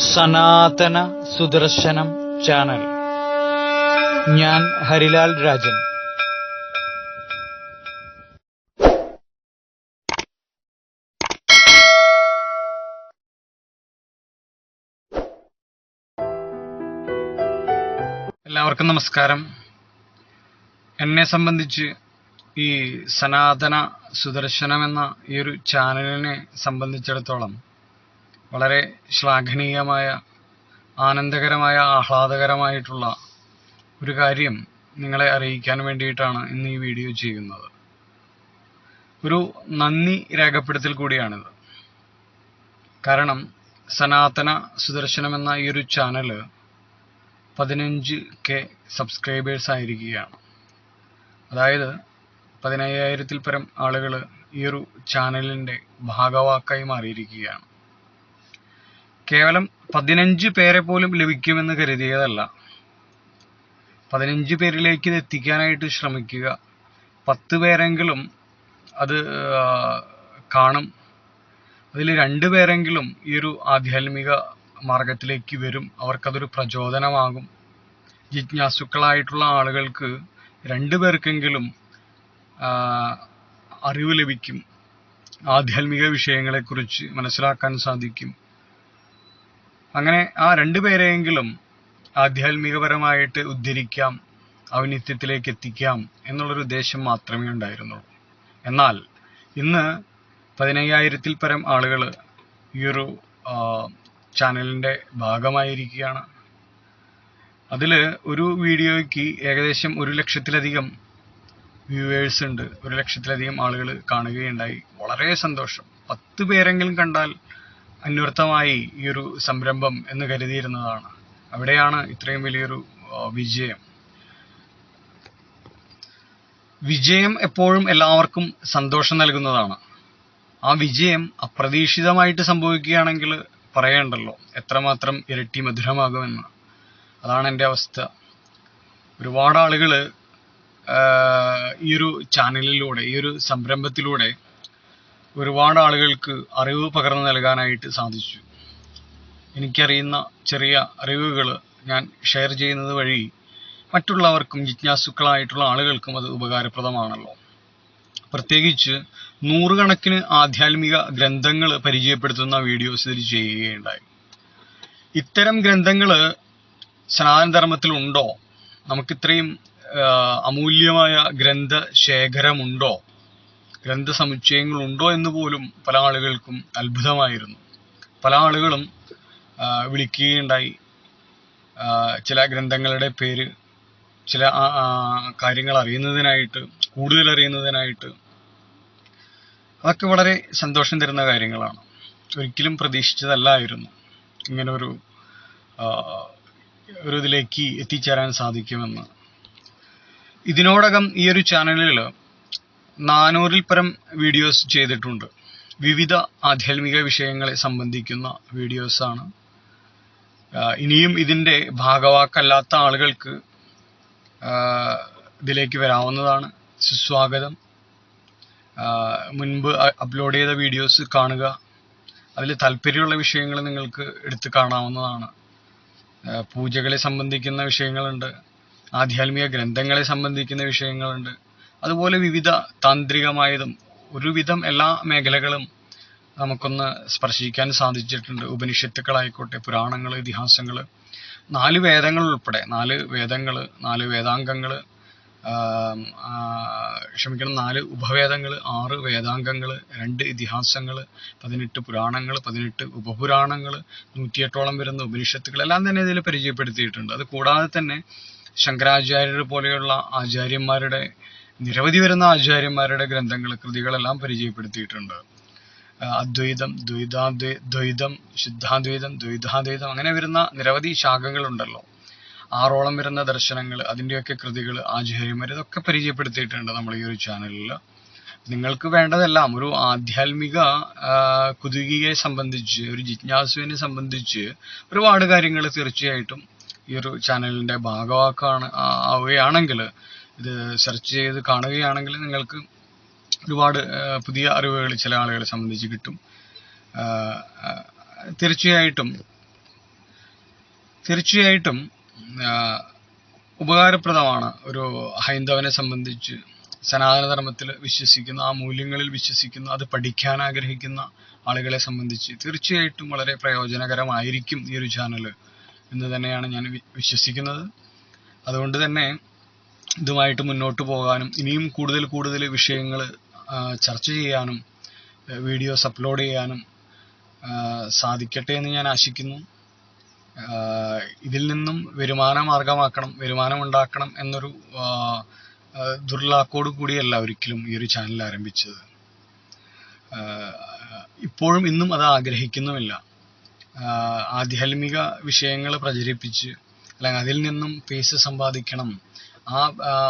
സനാതന സുദർശനം ചാനൽ. ഞാൻ ഹരിലാൽ രാജൻ. എല്ലാവർക്കും നമസ്കാരം. എന്നെ സംബന്ധിച്ച് ഈ സനാതന സുദർശനം എന്ന ഈ ഒരു ചാനലിനെ സംബന്ധിച്ചിടത്തോളം വളരെ ശ്ലാഘനീയമായ ആനന്ദകരമായ ആഹ്ലാദകരമായിട്ടുള്ള ഒരു കാര്യം നിങ്ങളെ അറിയിക്കാൻ വേണ്ടിയിട്ടാണ് ഇന്ന് ഈ വീഡിയോ ചെയ്യുന്നത്. ഒരു നന്ദി രേഖപ്പെടുത്തൽ കൂടിയാണിത്. കാരണം സനാതന സുദർശനം എന്ന ഈ ഒരു ചാനൽ പതിനഞ്ച് കെ സബ്സ്ക്രൈബേഴ്സ് ആയിരിക്കുകയാണ്. അതായത് പതിനയ്യായിരത്തിൽ പരം ആളുകൾ ഈ ഒരു ചാനലിന്റെ ഭാഗവാക്കായി മാറിയിരിക്കുകയാണ്. കേവലം പതിനഞ്ച് പേരെ പോലും ലഭിക്കുമെന്ന് കരുതിയതല്ല. പതിനഞ്ച് പേരിലേക്ക് ഇത് എത്തിക്കാനായിട്ട് ശ്രമിക്കുക. പത്ത് പേരെങ്കിലും അത് കാണും. അതിൽ രണ്ട് പേരെങ്കിലും ഈ ഒരു ആധ്യാത്മിക മാർഗത്തിലേക്ക് വരും. അവർക്കതൊരു പ്രചോദനമാകും. ജിജ്ഞാസുക്കളായിട്ടുള്ള ആളുകൾക്ക് രണ്ടു പേർക്കെങ്കിലും അറിവ് ലഭിക്കും. ആധ്യാത്മിക വിഷയങ്ങളെക്കുറിച്ച് മനസ്സിലാക്കാൻ സാധിക്കും. അങ്ങനെ ആ രണ്ടു പേരെയെങ്കിലും ആധ്യാത്മികപരമായിട്ട് ഉദ്ധരിക്കാം ഔന്നിത്യത്തിലേക്ക് എത്തിക്കാം എന്നുള്ളൊരു ഉദ്ദേശം മാത്രമേ ഉണ്ടായിരുന്നുള്ളൂ. എന്നാൽ ഇന്ന് പതിനയ്യായിരത്തിൽ പരം ആളുകൾ ഈ ഒരു ചാനലിന്റെ ഭാഗമായിരിക്കുകയാണ്. അതിൽ ഒരു വീഡിയോയ്ക്ക് ഏകദേശം ഒരു ലക്ഷത്തിലധികം വ്യൂവേഴ്സ് ഉണ്ട്. ഒരു ലക്ഷത്തിലധികം ആളുകൾ കാണുകയുണ്ടായി. വളരെ സന്തോഷം. പത്ത് പേരെങ്കിലും കണ്ടാൽ അന്വർത്ഥമായി ഈ ഒരു സംരംഭം എന്ന് കരുതിയിരുന്നതാണ്. അവിടെയാണ് ഇത്രയും വലിയൊരു വിജയം. വിജയം എപ്പോഴും എല്ലാവർക്കും സന്തോഷം നൽകുന്നതാണ്. ആ വിജയം അപ്രതീക്ഷിതമായിട്ട് സംഭവിക്കുകയാണെങ്കിൽ പറയണ്ടല്ലോ എത്രമാത്രം ഇരട്ടി മധുരമാകുമെന്ന്. അതാണ് എന്റെ അവസ്ഥ. ഒരുപാട് ആളുകൾ ഈ ഒരു ചാനലിലൂടെ ഈ ഒരു സംരംഭത്തിലൂടെ ഒരുപാട് ആളുകൾക്ക് അറിവ് പകർന്നു നൽകാനായിട്ട് സാധിച്ചു. എനിക്കറിയുന്ന ചെറിയ അറിവുകൾ ഞാൻ ഷെയർ ചെയ്യുന്നത് വഴി മറ്റുള്ളവർക്കും ജിജ്ഞാസുക്കളായിട്ടുള്ള ആളുകൾക്കും അത് ഉപകാരപ്രദമാണല്ലോ. പ്രത്യേകിച്ച് നൂറുകണക്കിന് ആധ്യാത്മിക ഗ്രന്ഥങ്ങൾ പരിചയപ്പെടുത്തുന്ന വീഡിയോസ് ഇതിൽ ചെയ്യുകയുണ്ടായി. ഇത്തരം ഗ്രന്ഥങ്ങൾ സനാതനധർമ്മത്തിലുണ്ടോ നമുക്കിത്രയും അമൂല്യമായ ഗ്രന്ഥ ശേഖരമുണ്ടോ ഗ്രന്ഥ സമുച്ചയങ്ങളുണ്ടോ എന്ന് പോലും പല ആളുകൾക്കും അത്ഭുതമായിരുന്നു. പല ആളുകളും വിളിക്കുകയുണ്ടായി. ചില ഗ്രന്ഥങ്ങളുടെ പേര് ചില കാര്യങ്ങൾ അറിയുന്നതിനായിട്ട് കൂടുതൽ അറിയുന്നതിനായിട്ട്. അതൊക്കെ വളരെ സന്തോഷം തരുന്ന കാര്യങ്ങളാണ്. ഒരിക്കലും പ്രതീക്ഷിച്ചതല്ലായിരുന്നു. ഇങ്ങനെ ഒരു ഒരു ഇതിലേക്ക് എത്തിച്ചേരാൻ സാധിക്കുമെന്ന്. ഇതിനോടകം ഈ ഒരു ചാനലിൽ നാനൂറിൽ പരം വീഡിയോസ് ചെയ്തിട്ടുണ്ട്. വിവിധ ആധ്യാത്മിക വിഷയങ്ങളെ സംബന്ധിക്കുന്ന വീഡിയോസാണ്. ഇനിയും ഇതിന്റെ ഭാഗവാക്കല്ലാത്ത ആളുകൾക്ക് ഇതിലേക്ക് വരാവുന്നതാണ്. സുസ്വാഗതം. മുൻപ് അപ്ലോഡ് ചെയ്ത വീഡിയോസ് കാണുക. അതിൽ താല്പര്യമുള്ള വിഷയങ്ങൾ നിങ്ങൾക്ക് എടുത്ത് കാണാവുന്നതാണ്. പൂജകളെ സംബന്ധിക്കുന്ന വിഷയങ്ങളുണ്ട്. ആധ്യാത്മിക ഗ്രന്ഥങ്ങളെ സംബന്ധിക്കുന്ന വിഷയങ്ങളുണ്ട്. അതുപോലെ വിവിധ താന്ത്രികമായതും ഒരുവിധം എല്ലാ മേഖലകളും നമുക്കൊന്ന് സ്പർശിക്കാൻ സാധിച്ചിട്ടുണ്ട്. ഉപനിഷത്തുക്കളായിക്കോട്ടെ പുരാണങ്ങൾ ഇതിഹാസങ്ങൾ. നാല് വേദങ്ങൾ ഉൾപ്പെടെ നാല് വേദങ്ങൾ നാല് വേദാംഗങ്ങൾ ക്ഷമിക്കണം നാല് ഉപവേദങ്ങൾ ആറ് വേദാംഗങ്ങൾ രണ്ട് ഇതിഹാസങ്ങൾ പതിനെട്ട് പുരാണങ്ങൾ പതിനെട്ട് ഉപപുരാണങ്ങൾ നൂറ്റിയെട്ടോളം വരുന്ന ഉപനിഷത്തുകൾ എല്ലാം തന്നെ ഇതിൽ പരിചയപ്പെടുത്തിയിട്ടുണ്ട്. അത് കൂടാതെ തന്നെ ശങ്കരാചാര്യർ പോലെയുള്ള ആചാര്യന്മാരുടെ നിരവധി വരുന്ന ആചാര്യന്മാരുടെ ഗ്രന്ഥങ്ങൾ കൃതികളെല്ലാം പരിചയപ്പെടുത്തിയിട്ടുണ്ട്. അദ്വൈതം ദ്വൈതാദ്വൈ ദ്വൈതം ശുദ്ധാദ്വൈതം ദ്വൈതാദ്വൈതം അങ്ങനെ വരുന്ന നിരവധി ശാഖകളുണ്ടല്ലോ. ആറോളം വരുന്ന ദർശനങ്ങൾ അതിന്റെയൊക്കെ കൃതികൾ ആചാര്യന്മാർ ഇതൊക്കെ പരിചയപ്പെടുത്തിയിട്ടുണ്ട് നമ്മൾ ഈ ഒരു ചാനലിൽ നിങ്ങൾക്ക് വേണ്ടതെല്ലാം ഒരു ആധ്യാത്മിക കുതുകിയെ സംബന്ധിച്ച് ഒരു ജിജ്ഞാസുവിനെ സംബന്ധിച്ച് ഒരുപാട് കാര്യങ്ങൾ തീർച്ചയായിട്ടും ഈ ഒരു ചാനലിന്റെ ഭാഗവാക്കാണ് ആവുകയാണെങ്കിൽ ഇത് സെർച്ച് ചെയ്ത് കാണുകയാണെങ്കിൽ നിങ്ങൾക്ക് ഒരുപാട് പുതിയ അറിവുകൾ ചില ആളുകളെ സംബന്ധിച്ച് കിട്ടും. തീർച്ചയായിട്ടും തീർച്ചയായിട്ടും ഉപകാരപ്രദമാണ് ഒരു ഹൈന്ദവനെ സംബന്ധിച്ച് സനാതനധർമ്മത്തിൽ വിശ്വസിക്കുന്ന ആ മൂല്യങ്ങളിൽ വിശ്വസിക്കുന്ന അത് പഠിക്കാൻ ആഗ്രഹിക്കുന്ന ആളുകളെ സംബന്ധിച്ച് തീർച്ചയായിട്ടും വളരെ പ്രയോജനകരമായിരിക്കും ഈ ഒരു ചാനൽ എന്ന് തന്നെയാണ് ഞാൻ വിശ്വസിക്കുന്നത്. അതുകൊണ്ട് തന്നെ ഇതുമായിട്ട് മുന്നോട്ട് പോകാനും ഇനിയും കൂടുതൽ കൂടുതൽ വിഷയങ്ങൾ ചർച്ച ചെയ്യാനും വീഡിയോസ് അപ്ലോഡ് ചെയ്യാനും സാധിക്കട്ടെ എന്ന് ഞാൻ ആശിക്കുന്നു. ഇതിൽ നിന്നും വരുമാന മാർഗമാക്കണം വരുമാനം ഉണ്ടാക്കണം എന്നൊരു ദുർലാക്കോട് കൂടിയല്ല ഒരിക്കലും ഈ ഒരു ചാനൽ ആരംഭിച്ചത്. ഇപ്പോഴും ഇന്നും അത് ആഗ്രഹിക്കുന്നുമില്ല. ആധ്യാത്മിക വിഷയങ്ങൾ പ്രചരിപ്പിച്ച് അല്ലെങ്കിൽ അതിൽ നിന്നും പൈസ സമ്പാദിക്കണം ആ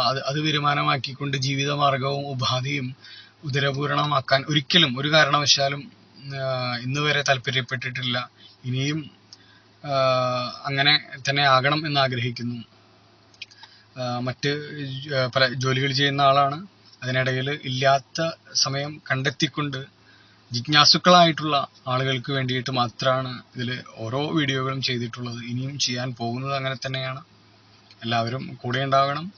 അത് അത് വരുമാനമാക്കിക്കൊണ്ട് ജീവിതമാർഗവും ഉപാധിയും ഉദരപൂരണമാക്കാൻ ഒരിക്കലും ഒരു കാരണവശാലും ഇന്ന് വരെ താല്പര്യപ്പെട്ടിട്ടില്ല. ഇനിയും അങ്ങനെ തന്നെ ആകണം എന്ന് ആഗ്രഹിക്കുന്നു മറ്റ് പല ജോലികൾ ചെയ്യുന്ന ആളാണ്. അതിനിടയിൽ ഇല്ലാത്ത സമയം കണ്ടെത്തിക്കൊണ്ട് ജിജ്ഞാസുക്കളായിട്ടുള്ള ആളുകൾക്ക് വേണ്ടിയിട്ട് മാത്രമാണ് ഇതിൽ ഓരോ വീഡിയോകളും ചെയ്തിട്ടുള്ളത്. ഇനിയും ചെയ്യാൻ പോകുന്നത് അങ്ങനെ തന്നെയാണ്. എല്ലാവരും കൂടെ ഉണ്ടാകണം.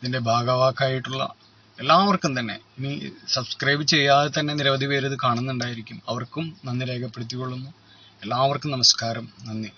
ഇതിന്റെ ഭാഗവാക്കായിട്ടുള്ള എല്ലാവർക്കും തന്നെ ഇനി സബ്സ്ക്രൈബ് ചെയ്യാതെ തന്നെ നിരവധി പേര് ഇത് കാണുന്നുണ്ടായിരിക്കും. അവർക്കും നന്ദി രേഖപ്പെടുത്തിക്കൊള്ളുന്നു. എല്ലാവർക്കും നമസ്കാരം. നന്ദി.